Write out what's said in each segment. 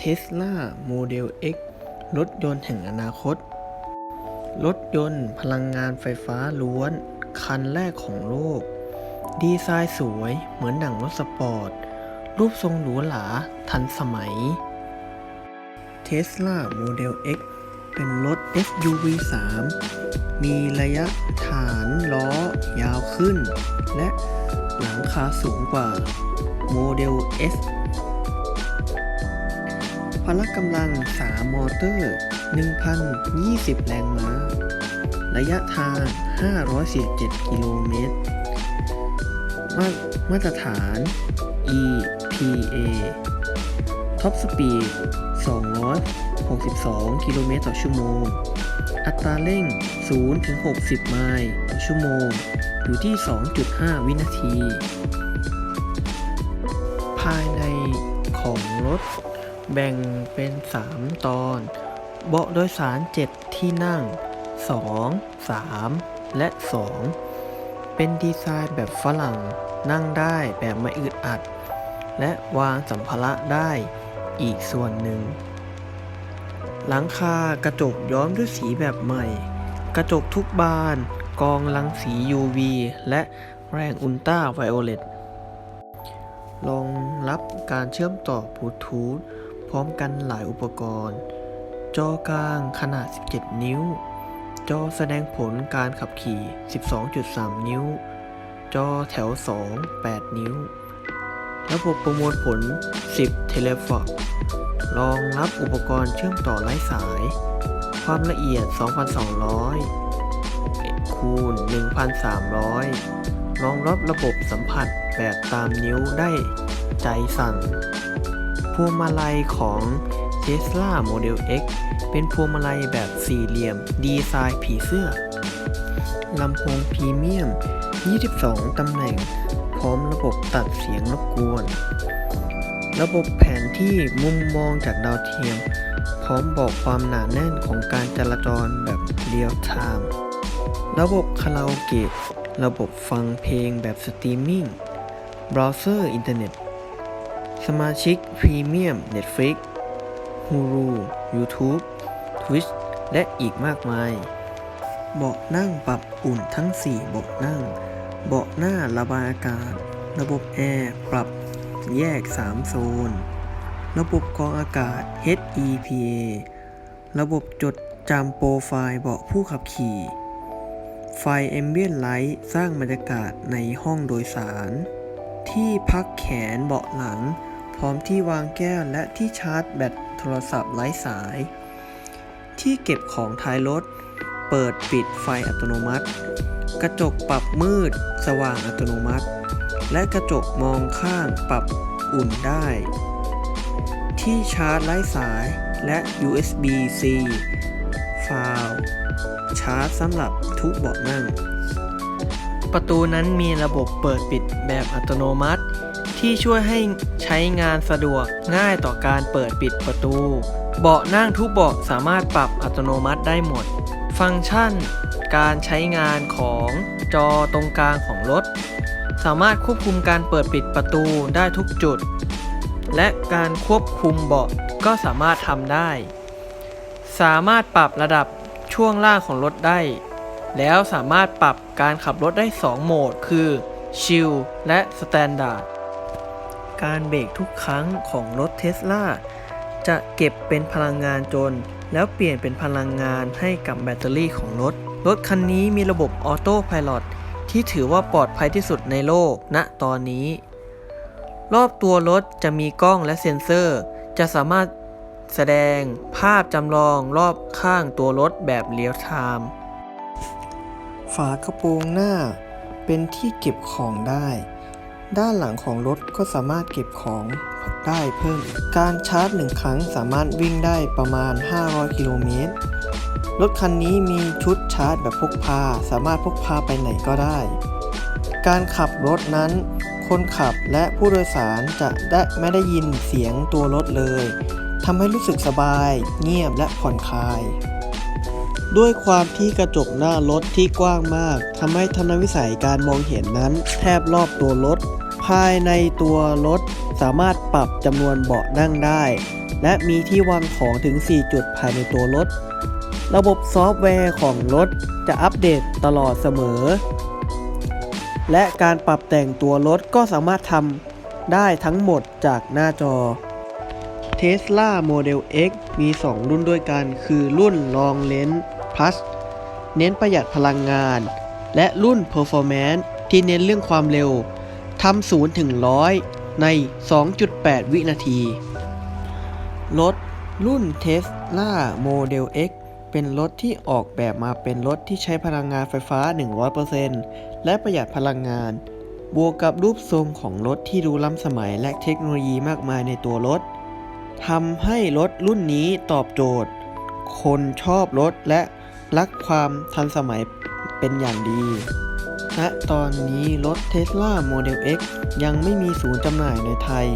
Tesla Model X รถยนต์แห่งอนาคต รถยนต์พลังงานไฟฟ้าล้วน คันแรกของโลก ดีไซน์สวยเหมือนหนังรถสปอร์ต รูปทรงหรูหราทันสมัย Tesla Model X เป็นรถ SUV 3 มีระยะฐานล้อยาวขึ้น และหลังคาสูงกว่า Model S ละกำลัง 3 มอเตอร์ 1,020 แรงม้า ระยะทาง 547 กิโลเมตร มามาตรฐาน EPA ท็อปสปีด 262 กิโลเมตรต่อชั่วโมง อัตราเร่ง 0-60 ไมล์ต่อชั่วโมง อยู่ที่ 2.5 วินาที ภายในของรถ แบ่งเป็น 3 ตอน เบาะโดยสาร 7 ที่นั่ง 2 3 และ 2 เป็นดีไซน์แบบฝรั่ง นั่งได้แบบไม่อึดอัด และวางสัมภาระได้อีกส่วนหนึ่ง หลังคากระจกย้อมด้วยสีแบบใหม่ กระจกทุกบานกองรังสี UV และแรงอุลตราไวโอเลตรองรับการเชื่อมต่อบลูทูธ พร้อมกันหลายอุปกรณ์ จอกลางขนาด 17 นิ้ว จอแสดงผลการขับขี่ 12.3 นิ้ว จอแถว 2 8 นิ้ว ระบบประมวลผล 10 เทเลฟอรองรับอุปกรณ์เชื่อมต่อไร้สาย ความละเอียด 2,200 คูณ 1,300 รองรับระบบสัมผัสแบบตามนิ้วได้ใจสั่น พวงมาลัยของ Tesla Model X เป็นพวงมาลัยแบบสี่เหลี่ยม ดีไซน์ผีเสื้อ ลำโพงพรีเมียม 22 ตำแหน่ง พร้อมระบบตัดเสียงรบกวน ระบบแผนที่มุมมองจากดาวเทียม พร้อมบอกความหนาแน่นของการจราจรแบบเรียลไทม์ ระบบคาราโอเกะ ระบบฟังเพลงแบบสตรีมมิ่ง เบราว์เซอร์อินเทอร์เน็ต สมาชิกพรีเมียม Netflix Hulu YouTube Twitch และอีกมากมาย เบาะนั่งปรับอุ่นทั้ง 4 เบาะนั่ง เบาะหน้าระบายอากาศ ระบบแอร์ปรับแยก 3 โซน ระบบกรองอากาศ HEPA ระบบจดจำโปรไฟล์เบาะผู้ขับขี่ ไฟเอมเบียนไลท์สร้างบรรยากาศในห้องโดยสาร ที่พักแขนเบาะหลัง พร้อมที่วางแก้วและที่ชาร์จแบตโทรศัพท์ไร้สาย ที่เก็บของท้ายรถ เปิดปิดไฟอัตโนมัติ กระจกปรับมืด สว่างอัตโนมัติ และกระจกมองข้างปรับอุ่นได้ ที่ชาร์จไร้สายและ USB-C ฟาวชาร์จสำหรับทุกเบาะนั่ง ประตูนั้นมีระบบเปิดปิดแบบอัตโนมัติ ที่ช่วยให้ใช้งานสะดวกง่ายต่อการเปิดปิดประตู เบาะนั่งทุกเบาะสามารถปรับอัตโนมัติได้หมด ฟังก์ชัน การใช้งานของจอตรงกลางของรถ สามารถควบคุมการเปิดปิดประตูได้ทุกจุด และการควบคุมเบาะก็สามารถทำได้ สามารถปรับระดับช่วงล่างของรถได้ แล้วสามารถปรับการขับรถได้ 2 โหมด คือ Chill และ Standard การเบรกทุกครั้งของรถเทสลาจะเก็บเป็นพลังงานจน แล้วเปลี่ยนเป็นพลังงานให้กับแบตเตอรี่ของรถ รถคันนี้มีระบบออโต้พ l o t ที่ถือว่าปลอดภัยที่สุดในโลกณตอนนี้ รอบตัวรถจะมีกล้องและเซ็นเซอร์ จะสามารถแสดงภาพจำลองรอบข้างตัวรถแบบเรียลไทม์ฝากระโปรงหน้าเป็นที่เก็บของได้ ด้านหลังของรถก็สามารถเก็บของได้เพิ่ม การชาร์จหนึ่งครั้งสามารถวิ่งได้ประมาณ 500 กิโลเมตร รถคันนี้มีชุดชาร์จแบบพกพา สามารถพกพาไปไหนก็ได้ การขับรถนั้น คนขับและผู้โดยสารจะได้ไม่ได้ยินเสียงตัวรถเลยทำให้รู้สึกสบาย เงียบและผ่อนคลาย ด้วยความที่กระจกหน้ารถที่กว้างมากทำให้ทนวิสัยการมองเห็นนั้นแทบรอบตัวรถ ภายในตัวรถสามารถปรับจำนวนเบาะนั่งได้ และมีที่วางของถึง 4 จุดภายในตัวรถ ระบบซอฟต์แวร์ของรถจะอัปเดตตลอดเสมอ และการปรับแต่งตัวรถก็สามารถทำได้ทั้งหมดจากหน้าจอ Tesla Model X มี 2 รุ่นด้วยกัน คือรุ่น Long Range Plus เน้นประหยัดพลังงาน และรุ่น Performance ที่เน้นเรื่องความเร็ว ทำ0ถึง100ใน 2.8 วินาที รถรุ่น Tesla Model X เป็นรถที่ออกแบบมาเป็นรถที่ใช้พลังงานไฟฟ้า 100%และประหยัดพลังงาน บวกกับรูปทรงของรถที่ดูล้ำสมัยและเทคโนโลยีมากมายในตัวรถทำให้รถรุ่นนี้ตอบโจทย์ คนชอบรถและรักความทันสมัยเป็นอย่างดี ณตอนนี้รถ Tesla Model X ยังไม่มีศูนย์จำหน่ายในไทย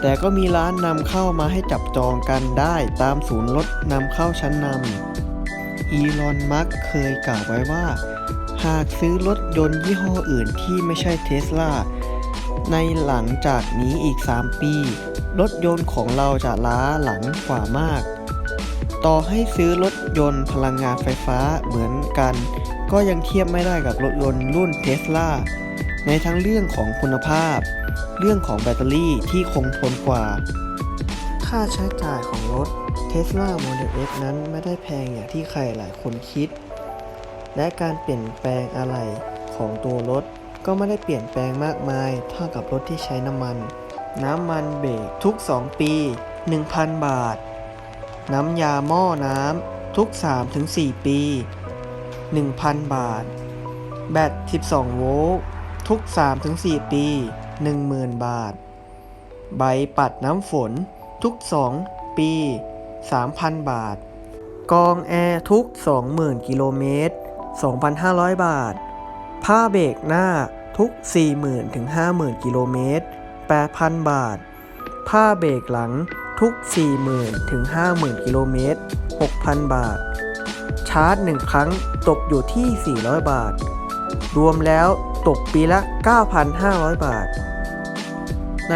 แต่ก็มีร้านนำเข้ามาให้จับจองกันได้ตามศูนย์รถนำเข้าชั้นนำอีลอนมัสเคยกล่าวไว้ว่า หากซื้อรถยนต์ยี่ห้ออื่นที่ไม่ใช่เทสลาในหลังจากนี้อีก 3 ปี รถยนต์ของเราจะล้าหลังกว่ามาก ต่อให้ซื้อรถยนต์พลังงานไฟฟ้าเหมือนกัน ก็ยังเทียบไม่ได้กับรถยนต์รุ่นเทสลาในทั้งเรื่องของคุณภาพ เรื่องของแบตเตอรี่ที่คงทนกว่า ค่าใช้จ่ายของรถ Tesla Model X นั้นไม่ได้แพงอย่างที่ใครหลายคนคิด และการเปลี่ยนแปลงอะไรของตัวรถก็ไม่ได้เปลี่ยนแปลงมากมายเท่ากับรถที่ใช้น้ำมัน น้ำมันเบรกทุก 2 ปี 1,000 บาท น้ำยาหม้อน้ำทุก 3-4 ปี 1,000 บาท แบต 12 โวลต์ ทุก 3-4 ปี 10,000 บาท ใบปัดน้ำฝน ทุก 2 ปี 3,000 บาท กองแอร์ทุก 20,000 กิโลเมตร 2,500 บาท ผ้าเบรกหน้าทุก 40,000 ถึง 50,000 กิโลเมตร 8,000 บาท ผ้าเบรกหลังทุก 40,000 ถึง 50,000 กิโลเมตร 6,000 บาทาร์จ 1 ครั้งตกอยู่ที่ 400 บาท รวมแล้วตกปีละ 9,500 บาท ใน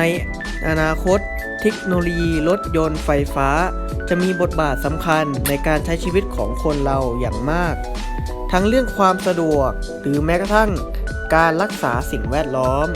อนาคต เทคโนโลยีรถยนต์ไฟฟ้า จะมีบทบาทสำคัญในการใช้ชีวิตของคนเราอย่างมาก ทั้งเรื่องความสะดวกหรือแม้กระทั่งการรักษาสิ่งแวดล้อม